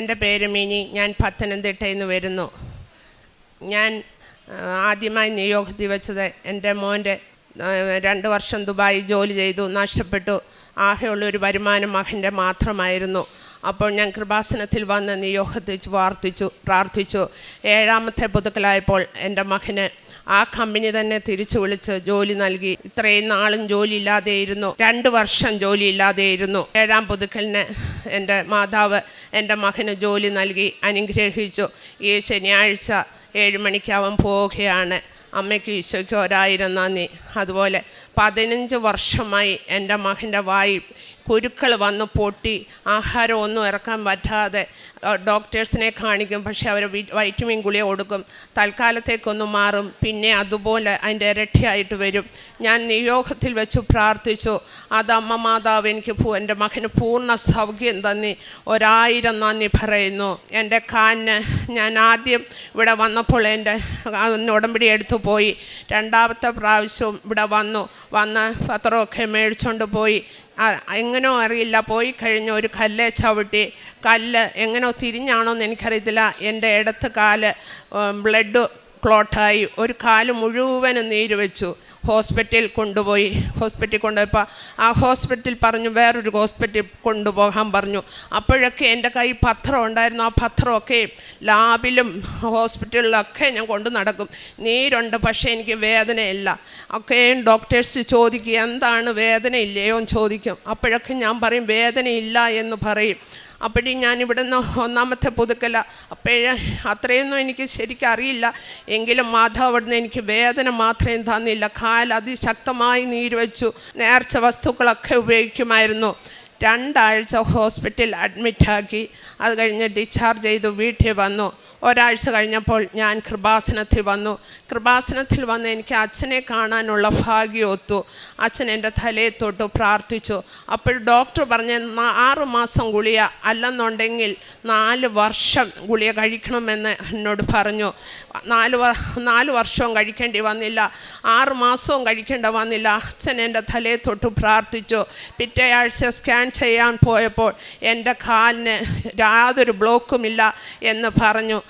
എന്റെ പേര് മിനി. ഞാൻ പത്തനംതിട്ടയിൽ നിന്ന് വരുന്നു. ഞാൻ ആദ്യമായി നിയോഗത്തിൽ വെച്ചത് എന്റെ മോന്റെ രണ്ട് വർഷം ദുബായി ജോലി ചെയ്തു നഷ്ടപ്പെട്ടു. ആകെയുള്ള ഒരു വരുമാനം മകന്റെ മാത്രമായിരുന്നു. അപ്പോൾ ഞാൻ കൃപാസനത്തിൽ വന്ന് നിയോഗത്തിൽ പ്രാർത്ഥിച്ചു പ്രാർത്ഥിച്ചു. ഏഴാമത്തെ പുതുക്കലായപ്പോൾ എന്റെ മകന് ആ കമ്പനി തന്നെ തിരിച്ചു വിളിച്ച് ജോലി നൽകി. ഇത്രയും നാളും ജോലി ഇല്ലാതെയിരുന്നു രണ്ട് വർഷം ജോലി ഇല്ലാതെയിരുന്നു ഏഴാം പുതുക്കലിന് എന്റെ മാതാവ് എന്റെ മകന് ജോലി നൽകി അനുഗ്രഹിച്ചു. ഈ ശനിയാഴ്ച ഏഴ് മണിക്ക് അവൻ പോവുകയാണ്. അമ്മയ്ക്ക് ഈശോയ്ക്ക് ഒരായിരം നന്ദി. അതുപോലെ പതിനഞ്ച് വർഷമായി എന്റെ മകന്റെ വായി കുരുക്കൾ വന്ന് പൊട്ടി ആഹാരം ഒന്നും ഇറക്കാൻ പറ്റാതെ ഡോക്ടേഴ്സിനെ കാണിക്കും പക്ഷേ അവർ വൈറ്റമിൻ ഗുളിക കൊടുക്കും തൽക്കാലത്തേക്കൊന്ന് മാറും പിന്നെ അതുപോലെ അതിന്റെ ഇരട്ടിയായിട്ട് വരും. ഞാൻ നിയോഗത്തിൽ വെച്ച് പ്രാർത്ഥിച്ചു അത് അമ്മ മാതാവ് എനിക്ക് എന്റെ മകന് പൂർണ സൗഖ്യം തന്നി ഒരായിരം നന്ദി പറയുന്നു. എന്റെ കാലിന് ഞാൻ ആദ്യം ഇവിടെ വന്നപ്പോൾ എന്റെ ഉടമ്പടി എടുത്തു പോയി രണ്ടാമത്തെ പ്രാവശ്യവും ഇവിടെ വന്നു. വന്ന് പത്രമൊക്കെ മേടിച്ചുകൊണ്ട് പോയി. എങ്ങനോ അറിയില്ല. പോയി കഴിഞ്ഞ് ഒരു കല്ല് ചവിട്ടി. കല്ല് എങ്ങനോ തിരിഞ്ഞാണോന്ന് എനിക്കറിയത്തില്ല. എന്റെ ഇടത്ത് കാൽ ബ്ലഡ് ക്ലോട്ടായി ഒരു കാൽ മുഴുവനും നീര് വെച്ചു. ഹോസ്പിറ്റലിൽ കൊണ്ടുപോയി. ഹോസ്പിറ്റലിൽ കൊണ്ടുപോയപ്പോൾ ആ ഹോസ്പിറ്റലിൽ പറഞ്ഞു വേറൊരു ഹോസ്പിറ്റലിൽ കൊണ്ടുപോകാൻ പറഞ്ഞു. അപ്പോഴൊക്കെ എന്റെ കൈ പത്രം ഉണ്ടായിരുന്നു. ആ പത്രമൊക്കെ ലാബിലും ഹോസ്പിറ്റലിലൊക്കെ ഞാൻ കൊണ്ടു നടക്കും. നീരുണ്ട് പക്ഷേ എനിക്ക് വേദനയില്ല. ഒക്കെയും ഡോക്ടേഴ്സ് ചോദിക്കും എന്താണ് വേദനയില്ലയോ? എന്ന് ചോദിക്കും. അപ്പോഴൊക്കെ ഞാൻ പറയും വേദനയില്ല എന്ന് പറയും. അപ്പോഴേ ഞാൻ നിന്ന് ഒന്നാമത്തെ പുതുക്കല. അപ്പോഴേ അത്രയൊന്നും എനിക്ക് ശരിക്കും അറിയില്ല. എങ്കിലും മാധവ് അവിടുന്ന് എനിക്ക് വേദന മാത്രമേ തന്നില്ല. കാൽ അതിശക്തമായി നീര് വെച്ചു. നേർച്ച വസ്തുക്കളൊക്കെ ഉപയോഗിക്കുമായിരുന്നു. രണ്ടാഴ്ച ഹോസ്പിറ്റലിൽ അഡ്മിറ്റാക്കി. അത് കഴിഞ്ഞ് ഡിസ്ചാർജ് ചെയ്തു. വീട്ടിൽ വന്നു. ഒരാഴ്ച കഴിഞ്ഞപ്പോൾ ഞാൻ കൃപാസനത്തിൽ വന്നു. കൃപാസനത്തിൽ വന്ന് എനിക്ക് അച്ഛനെ കാണാനുള്ള ഭാഗ്യം ഒത്തു അച്ഛൻ എന്റെ തലയെ തൊട്ട് പ്രാർത്ഥിച്ചു. അപ്പോൾ ഡോക്ടർ പറഞ്ഞ "നാ- ആറ് മാസം ഗുളിക അല്ലെന്നുണ്ടെങ്കിൽ നാല് വർഷം ഗുളിക കഴിക്കണമെന്ന് എന്നോട് പറഞ്ഞു. നാല് നാല് വർഷവും കഴിക്കേണ്ടി വന്നില്ല. ആറ് മാസവും കഴിക്കേണ്ട വന്നില്ല. അച്ഛൻ എന്റെ തലയെ തൊട്ട് പ്രാർത്ഥിച്ചു. പിറ്റേ ആഴ്ച സ്കാൻ ചെയ്യാൻ പോയപ്പോൾ എന്റെ കാലിന് യാതൊരു ബ്ലോക്കുമില്ല എന്ന് പറഞ്ഞു.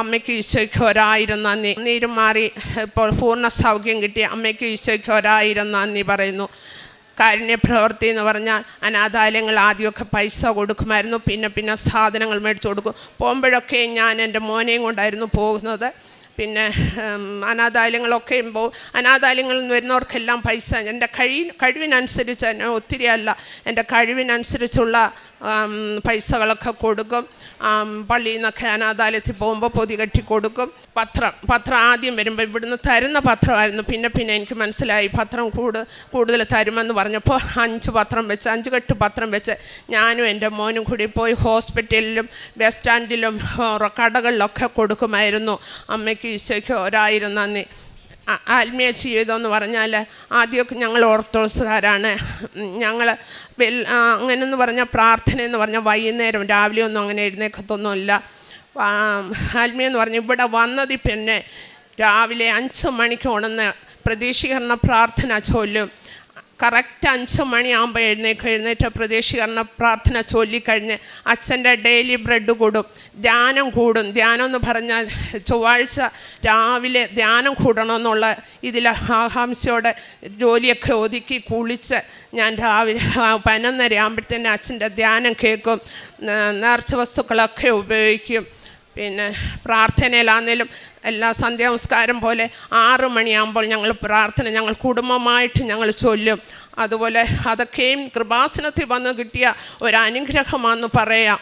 അമ്മയ്ക്ക് ഈശോയ്ക്ക് ഒരായിരം നന്ദി നീരും മാറി ഇപ്പോൾ പൂർണ സൗഖ്യം കിട്ടി അമ്മയ്ക്ക് ഈശോയ്ക്ക് ഒരായിരം നന്ദി പറയുന്നു. കാരുണ്യ പ്രവൃത്തി എന്ന് പറഞ്ഞാൽ അനാഥാലയങ്ങൾ ആദ്യമൊക്കെ പൈസ കൊടുക്കുമായിരുന്നു പിന്നെ പിന്നെ സാധനങ്ങൾ മേടിച്ചു കൊടുക്കും. പോകുമ്പോഴൊക്കെ ഞാൻ എന്റെ മോനെയും കൊണ്ടായിരുന്നു പോകുന്നത്. പിന്നെ അനാഥാലയങ്ങളൊക്കെ ഉണ്ടോ അനാഥാലയങ്ങളിൽ നിന്ന് വരുന്നവർക്കെല്ലാം പൈസ. എന്റെ കഴി കഴിവിനനുസരിച്ച് തന്നെ ഒത്തിരി അല്ല. എന്റെ കഴിവിനനുസരിച്ചുള്ള പൈസകളൊക്കെ കൊടുക്കും. പള്ളിയിൽ നിന്നൊക്കെ അനാഥാലയത്തിൽ പോകുമ്പോൾ പൊതി കെട്ടി കൊടുക്കും. പത്രം പത്രം ആദ്യം വരുമ്പോൾ ഇവിടുന്ന് തരുന്ന പത്രമായിരുന്നു. പിന്നെ പിന്നെ എനിക്ക് മനസ്സിലായി പത്രം കൂട് കൂടുതൽ തരുമെന്ന് പറഞ്ഞപ്പോൾ അഞ്ച് പത്രം വെച്ച് അഞ്ച് കെട്ട് പത്രം വെച്ച് ഞാനും എന്റെ മോനും കൂടി പോയി ഹോസ്പിറ്റലിലും ബസ് സ്റ്റാൻഡിലും കടകളിലൊക്കെ കൊടുക്കുമായിരുന്നു. അമ്മയ്ക്ക് ഈശോയ്ക്ക് ഒരായിരം നന്ദി ആത്മീയ ജീവിതം എന്ന് പറഞ്ഞാൽ ആദ്യമൊക്കെ ഞങ്ങൾ ഓർത്തോഡോക്സുകാരാണ്. ഞങ്ങൾ അങ്ങനെയെന്ന് പറഞ്ഞാൽ പ്രാർത്ഥന എന്ന് പറഞ്ഞാൽ വൈകുന്നേരം രാവിലെ ഒന്നും അങ്ങനെ എഴുന്നേക്കത്തൊന്നുമില്ല ആത്മീയം എന്ന് പറഞ്ഞാൽ ഇവിടെ വന്നതിൽ പിന്നെ രാവിലെ അഞ്ച് മണിക്ക് ഉണന്ന് പ്രതീക്ഷീകരണ പ്രാർത്ഥന ചൊല്ലും. കറക്റ്റ് അഞ്ച് മണിയാകുമ്പോൾ എഴുന്നേക്ക് എഴുന്നേറ്റ പ്രതീക്ഷീകരണ പ്രാർത്ഥന ചൊല്ലിക്കഴിഞ്ഞ് അച്ഛന്റെ ഡെയിലി ബ്രെഡ് കൂടും ധ്യാനം കൂടും. ധ്യാനം എന്ന് പറഞ്ഞാൽ ചൊവ്വാഴ്ച രാവിലെ ധ്യാനം കൂടണമെന്നുള്ള ഇതിൽ ആകാംക്ഷയോടെ ജോലിയൊക്കെ ഒതുക്കി കുളിച്ച് ഞാൻ രാവിലെ പതിനൊന്നര ആകുമ്പോഴത്തേനും അച്ഛന്റെ ധ്യാനം കേൾക്കും നേർച്ച വസ്തുക്കളൊക്കെ ഉപയോഗിക്കും. പിന്നെ പ്രാർത്ഥനയിലാന്നേലും എല്ലാ സന്ധ്യാനമസ്കാരം പോലെ ആറ് മണിയാകുമ്പോൾ ഞങ്ങൾ പ്രാർത്ഥന ഞങ്ങൾ കുടുംബമായിട്ട് ഞങ്ങൾ ചൊല്ലും. അതുപോലെ അതൊക്കെയും കൃപാസനത്തിൽ വന്ന് കിട്ടിയ ഒരു പറയാം.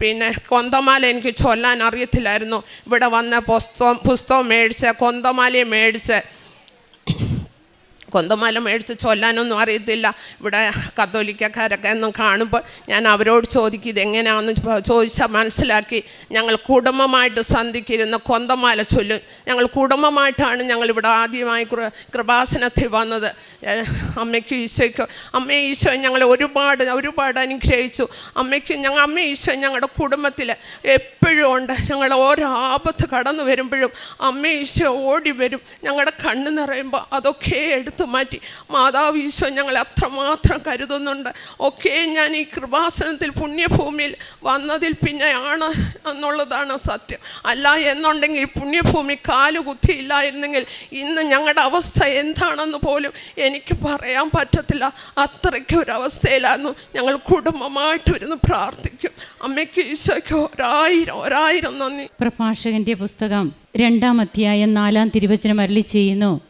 പിന്നെ കൊന്തമാല എനിക്ക് ചൊല്ലാൻ അറിയത്തില്ലായിരുന്നു. ഇവിടെ വന്ന പുസ്തകം പുസ്തകം മേടിച്ച് കൊന്തമാലയും മേടിച്ച് കൊന്തമാല മേടിച്ച് ചൊല്ലാനൊന്നും അറിയത്തില്ല. ഇവിടെ കത്തോലിക്കക്കാരൊക്കെ ഒന്നും കാണുമ്പോൾ ഞാൻ അവരോട് ചോദിക്കും ഇതെങ്ങനെയാണെന്ന് ചോദിച്ചാൽ മനസ്സിലാക്കി ഞങ്ങൾ കുടുംബമായിട്ട് സന്ധിക്കിരുന്ന കൊന്തമാല ചൊല്ലും. ഞങ്ങൾ കുടുംബമായിട്ടാണ് ഞങ്ങൾ ഇവിടെ ആദ്യമായി കൃപാസനത്തിൽ വന്നത്. അമ്മയ്ക്ക് ഈശോയ്ക്ക് അമ്മ ഈശോ ഞങ്ങളെ ഒരുപാട് ഒരുപാട് അനുഗ്രഹിച്ചു. അമ്മയ്ക്ക് ഞങ്ങൾ അമ്മ ഈശോ ഞങ്ങളുടെ കുടുംബത്തിൽ എപ്പോഴും ഉണ്ട്. ഞങ്ങൾ ഓരോ ആപത്ത് കടന്നു വരുമ്പോഴും അമ്മ ഈശോ ഓടി വരും. ഞങ്ങളുടെ കണ്ണ് നിറയുമ്പോൾ അതൊക്കെ എടുത്തു മാറ്റി. മാതാവ് ഈശോ ഞങ്ങളെ അത്രമാത്രം കരുതുന്നുണ്ട്. ഒക്കെ ഞാൻ ഈ കൃപാസനത്തിൽ പുണ്യഭൂമിയിൽ വന്നതിൽ പിന്നെയാണ് എന്നുള്ളതാണ് സത്യം. അല്ല എന്നുണ്ടെങ്കിൽ പുണ്യഭൂമി കാലുകുത്തി ഇല്ലായിരുന്നെങ്കിൽ ഇന്ന് ഞങ്ങളുടെ അവസ്ഥ എന്താണെന്ന് പോലും എനിക്ക് പറയാൻ പറ്റത്തില്ല. അത്രയ്ക്ക് ഒരവസ്ഥയിലായിരുന്നു. ഞങ്ങൾ കുടുംബമായിട്ട് വരുന്ന പ്രാർത്ഥിക്കും. അമ്മയ്ക്ക് ഈശോയ്ക്ക് ഒരായിരം ഒരായിരം നന്ദി. പ്രഭാഷകന്റെ പുസ്തകം രണ്ടാം അധ്യായം നാലാം തിരുവചനം അരളി ചെയ്യുന്നു.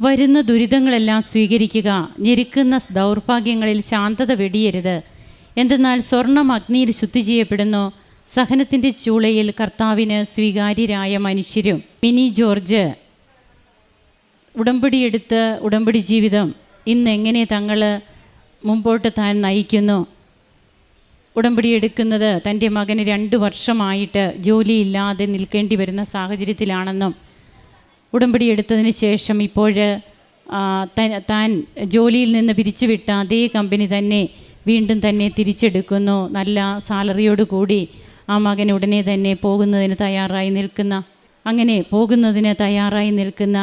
വരുന്ന ദുരിതങ്ങളെല്ലാം സ്വീകരിക്കുക ഞെരുക്കുന്ന ദൗർഭാഗ്യങ്ങളിൽ ശാന്തത വെടിയരുത്. എന്തെന്നാൽ സ്വർണം അഗ്നിയിൽ ശുദ്ധി ചെയ്യപ്പെടുന്നു സഹനത്തിന്റെ ചൂളയിൽ കർത്താവിന് സ്വീകാര്യരായ മനുഷ്യരും. മിനി ജോർജ് ഉടമ്പടിയെടുത്ത് ഉടമ്പടി ജീവിതം. ഇന്ന് എങ്ങനെ തങ്ങൾ മുമ്പോട്ട് താൻ നയിക്കുന്നു? ഉടമ്പടി എടുക്കുന്നത് തന്റെ മകന് രണ്ട് വർഷമായിട്ട് ജോലിയില്ലാതെ നിൽക്കേണ്ടി വരുന്ന സാഹചര്യത്തിലാണെന്നും ഉടമ്പടി എടുത്തതിന് ശേഷം ഇപ്പോൾ താൻ ജോലിയിൽ നിന്ന് പിരിച്ചുവിട്ട അതേ കമ്പനി തന്നെ വീണ്ടും തന്നെ തിരിച്ചെടുക്കുന്നു. നല്ല സാലറിയോട് കൂടി ആ മകൻ ഉടനെ തന്നെ പോകുന്നതിന് തയ്യാറായി നിൽക്കുന്ന അങ്ങനെ പോകുന്നതിന് തയ്യാറായി നിൽക്കുന്ന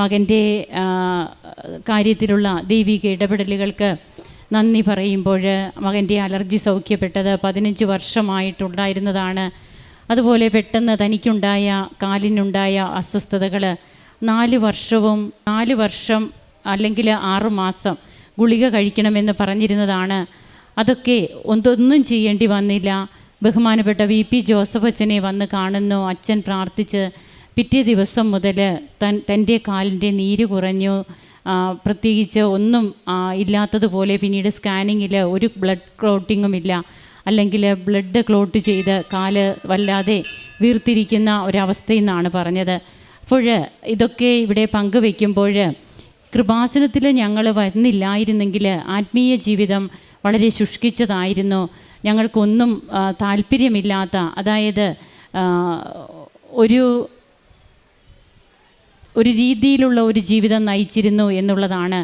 മകന്റെ കാര്യത്തിലുള്ള ദൈവിക ഇടപെടലുകൾക്ക് നന്ദി പറയുമ്പോൾ മകന്റെ അലർജി സൗഖ്യപ്പെട്ടത് പതിനഞ്ച് വർഷമായിട്ടുണ്ടായിരുന്നതാണ്. അതുപോലെ പെട്ടെന്ന് തനിക്കുണ്ടായ കാലിനുണ്ടായ അസ്വസ്ഥതകൾ നാല് വർഷവും നാല് വർഷം അല്ലെങ്കിൽ ആറു മാസം ഗുളിക കഴിക്കണമെന്ന് പറഞ്ഞിരുന്നതാണ്. അതൊക്കെ ഒന്നൊന്നും ചെയ്യേണ്ടി വന്നില്ല. ബഹുമാനപ്പെട്ട വി പി ജോസഫ് അച്ഛനെ വന്ന് കാണുന്നു. അച്ഛൻ പ്രാർത്ഥിച്ച് പിറ്റേ ദിവസം മുതൽ തൻ തന്റെ കാലിന്റെ നീര് കുറഞ്ഞു. പ്രത്യേകിച്ച് ഒന്നും ഇല്ലാത്തതുപോലെ പിന്നീട് സ്കാനിങ്ങിൽ ഒരു ബ്ലഡ് ക്ലോട്ടിങ്ങും ഇല്ല. അല്ലെങ്കിൽ ബ്ലഡ് ക്ലോട്ട് ചെയ്ത് കാൽ വല്ലാതെ വീർത്തിരിക്കുന്ന ഒരവസ്ഥയെന്നാണ് പറഞ്ഞത്. അപ്പോൾ ഇതൊക്കെ ഇവിടെ പങ്കുവെക്കുമ്പോൾ കൃപാസനത്തിൽ ഞങ്ങൾ വന്നില്ലായിരുന്നെങ്കിൽ ആത്മീയ ജീവിതം വളരെ ശുഷ്കിച്ചതായിരുന്നു. ഞങ്ങൾക്കൊന്നും താല്പര്യമില്ലാത്ത അതായത് ഒരു ഒരു രീതിയിലുള്ള ഒരു ജീവിതം നയിച്ചിരുന്നു എന്നുള്ളതാണ്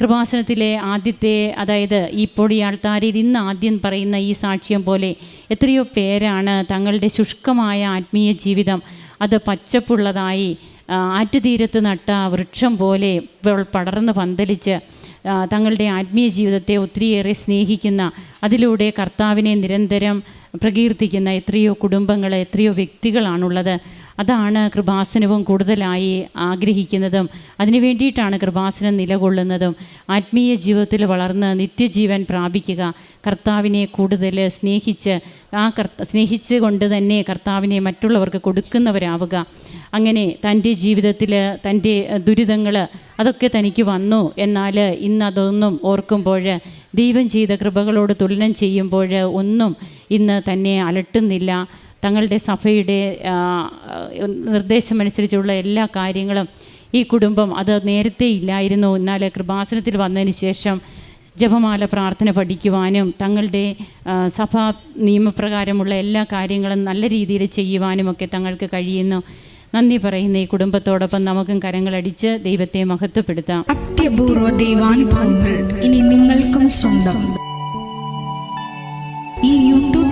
കൃപാസനത്തിലെ ആദ്യത്തെ അതായത് ഇപ്പോൾ ഈ ആൾത്താരിൽ ഇന്ന് ആദ്യം പറയുന്ന ഈ സാക്ഷ്യം പോലെ എത്രയോ പേരാണ് തങ്ങളുടെ ശുഷ്കമായ ആത്മീയ ജീവിതം അത് പച്ചപ്പുള്ളതായി ആറ്റുതീരത്ത് നട്ട വൃക്ഷം പോലെ പടർന്ന് പന്തലിച്ച് തങ്ങളുടെ ആത്മീയ ജീവിതത്തെ ഒത്തിരിയേറെ സ്നേഹിക്കുന്ന അതിലൂടെ കർത്താവിനെ നിരന്തരം പ്രകീർത്തിക്കുന്ന എത്രയോ കുടുംബങ്ങൾ എത്രയോ വ്യക്തികളാണുള്ളത്. അതാണ് കൃപാസനവും കൂടുതലായി ആഗ്രഹിക്കുന്നതും. അതിനു വേണ്ടിയിട്ടാണ് കൃപാസനം നിലകൊള്ളുന്നതും. ആത്മീയ ജീവിതത്തിൽ വളർന്ന് നിത്യജീവൻ പ്രാപിക്കുക. കർത്താവിനെ കൂടുതൽ സ്നേഹിച്ച് ആ കർത്ത സ്നേഹിച്ച് കൊണ്ട് തന്നെ കർത്താവിനെ മറ്റുള്ളവർക്ക് കൊടുക്കുന്നവരാവുക. അങ്ങനെ തന്റെ ജീവിതത്തിൽ തന്റെ ദുരിതങ്ങൾ അതൊക്കെ തനിക്ക് വന്നു. എന്നാൽ ഇന്നതൊന്നും ഓർക്കുമ്പോൾ ദൈവം ചെയ്ത കൃപകളോട് തുലനം ചെയ്യുമ്പോൾ ഒന്നും ഇന്ന് തന്നെ അലട്ടുന്നില്ല. തങ്ങളുടെ സഭയുടെ നിർദ്ദേശമനുസരിച്ചുള്ള എല്ലാ കാര്യങ്ങളും ഈ കുടുംബം അത് നേരത്തെ ഇല്ലായിരുന്നു. എന്നാൽ കൃപാസനത്തിൽ വന്നതിന് ശേഷം ജപമാല പ്രാർത്ഥന പഠിക്കുവാനും തങ്ങളുടെ സഭാ നിയമപ്രകാരമുള്ള എല്ലാ കാര്യങ്ങളും നല്ല രീതിയിൽ ചെയ്യുവാനും ഒക്കെ തങ്ങൾക്ക് കഴിയുന്നു. നന്ദി പറയുന്ന ഈ കുടുംബത്തോടൊപ്പം നമുക്കും കരങ്ങളടിച്ച് ദൈവത്തെ മഹത്വപ്പെടുത്താം. അത്യപൂർവ ദൈവാനുഭവങ്ങൾ ഇനി നിങ്ങൾക്കും സ്വന്തം. ഈ യൂട്യൂബ്